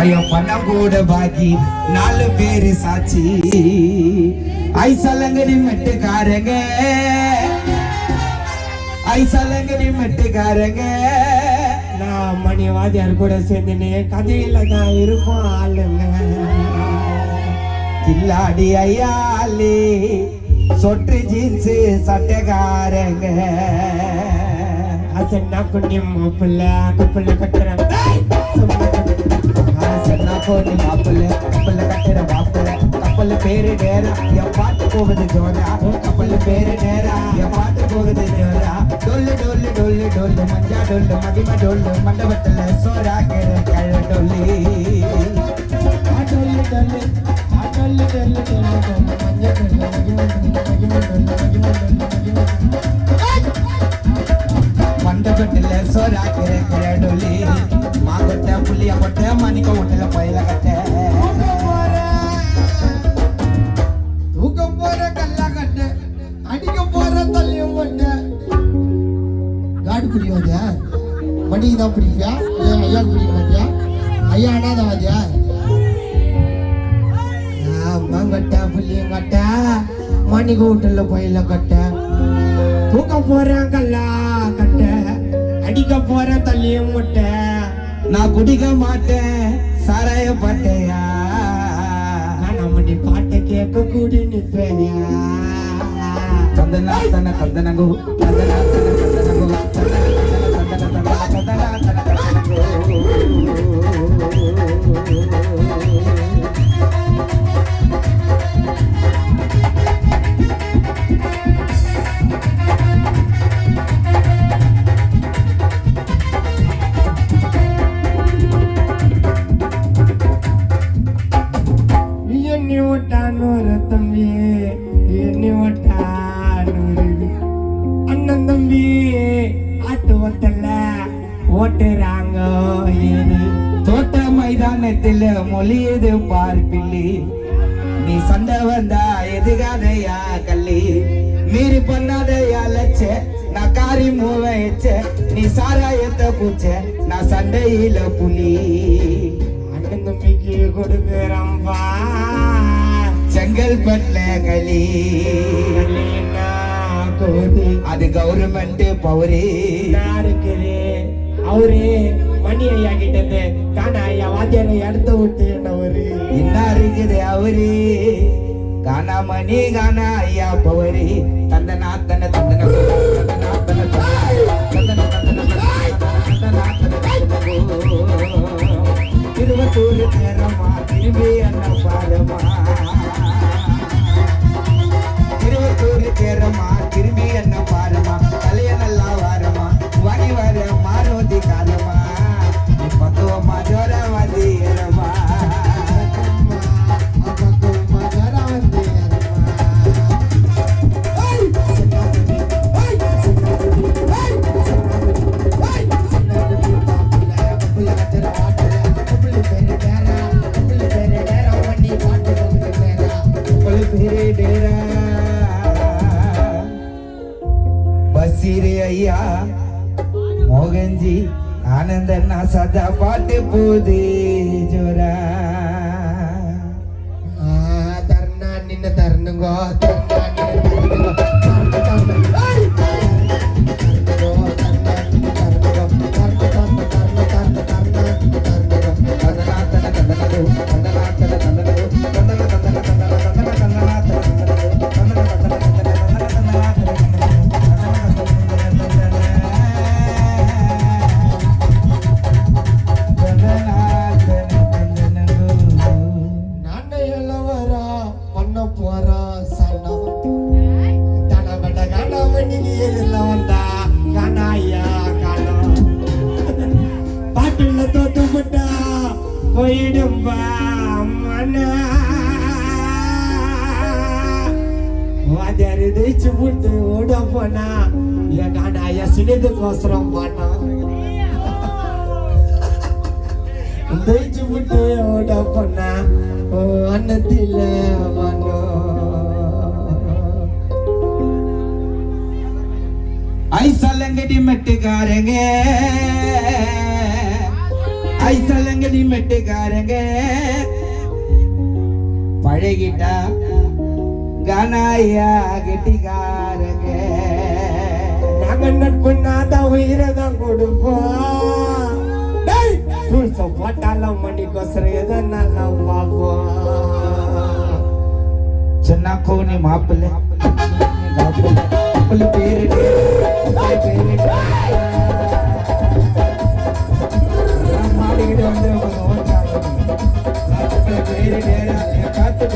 ஐயோ பண்ண கூட பாக்கி நாலு பேரு சாட்சி. ஐ சலங்கடி மெட்டுக்காரங்க. ஐ சலங்கடி மெட்டுக்காரங்க. நான் மணி வாத்தியார் கூட சேர்ந்துன்னு கதையில தான் இருப்போம் ஆளுங்க. கில்லாடி ஐயாலே சொட்டு ஜீன்ஸ் சட்டைக்காரங்க. அசன்னா குண்ணி மாப்பிள்ள குப்பிள்ள கட்டுறேன். சொன்னா போட்டு மாப்பிள்ள கப்பல்ல கட்டுற மாப்பிள்ள கப்பல்ல பேரு நேரா என் பாட்டு போகுது ஜோரா கப்பல்ல பேரு நேரா என் பாட்டு போகுது ஜோரா டொல்லு டொல்லு டொல்லு டொல்லு மஞ்சா டொல்லு மகிம டொல்லு மண்டபத்துல சோறா கேற கழ டொல்லு. ஆட்டோல்லு மகிம மகிம மகிம மகிம மண்டபத்துல கேற கழ கொட்டை மணிக்க ஒட்டல பயில கட்ட தூக்க போற கல்லா கட்டு அடிக்க போற தள்ளியும் கொண்டு காடு பிடிவாதியா மணிக்கு தான் பிடிப்பியா ஏன் ஐயா பிடிக்க மாட்டியா ஐயா அனாதவாதியா மாங்கட்ட புள்ளியும் மணிக்கு வீட்டுல பயில கட்ட தூக்க போறேன் கல்லா கட்ட அடிக்க போற தள்ளியும் முட்டை நான் குடிக்க மாட்டேன் சாராய பாட்டையா நான் நம்மடி பாட்டை கேட்க கூடி நிற்பேயா தந்தனா தன தந்தனகு தந்தனா தன தந்தனகு தந்தனா தம்பி ஆட்டு ஒத்தல்ல ஓட்டுறாங்க. தோட்ட மைதானத்தில் மொழியது பார்ப்பில்லி நீ சண்டை வந்தா எதுகாதையா கள்ளி? மீறி பண்ணாதையா லட்ச நான் காரி மூவ எச்ச. நீ சாராயத்தை பூச்ச நான் சண்டையில புலி. அண்ணன் தம்பிக்கு கொடுக்குறம்பா செங்கல்பட்டுல களி. கல்லினா கோதி அது கவர்மெண்ட் பவரே. நான் இருக்குது அவரு மணி ஐயா கிட்ட இருந்து காணா ஐயா வாத்தியாரை எடுத்து விட்டு என்னவரு? என்ன இருக்குது அவரு? காணாமணி காணா ஐயா பவரி. தந்தனா ஐயா. மோகன்ஜி ஆனந்தன்னா சதா பாட்டு போது ஜோரா. தர்ணா நின்ன தந்தனா போயிடும் மனா வாத்தியார் ஜெயிச்சு போட்டு ஓட போனா என் காணாயா சின்னதுக்கோசரம் பாட்டான் ஜெயிச்சு போட்டு ஓட போனா அன்னத்தில் மனோ ஐ சல்லங்கடி மெட்டுக்காரங்க. நீ மெட்டுக்காரங்க. பழகிட்டா கனாயா கெட்டிக்காரங்க. நாங்க நட்பு நாதான் உயிரை தான் கொடுப்போம் ரூல்ஸ போட்டாலும் மணிக்கோசரம் எதை நல்லா பார்ப்போம்? சின்ன கோனி மாப்பிள்ளை. மாப்பிள்ளை பேரு என்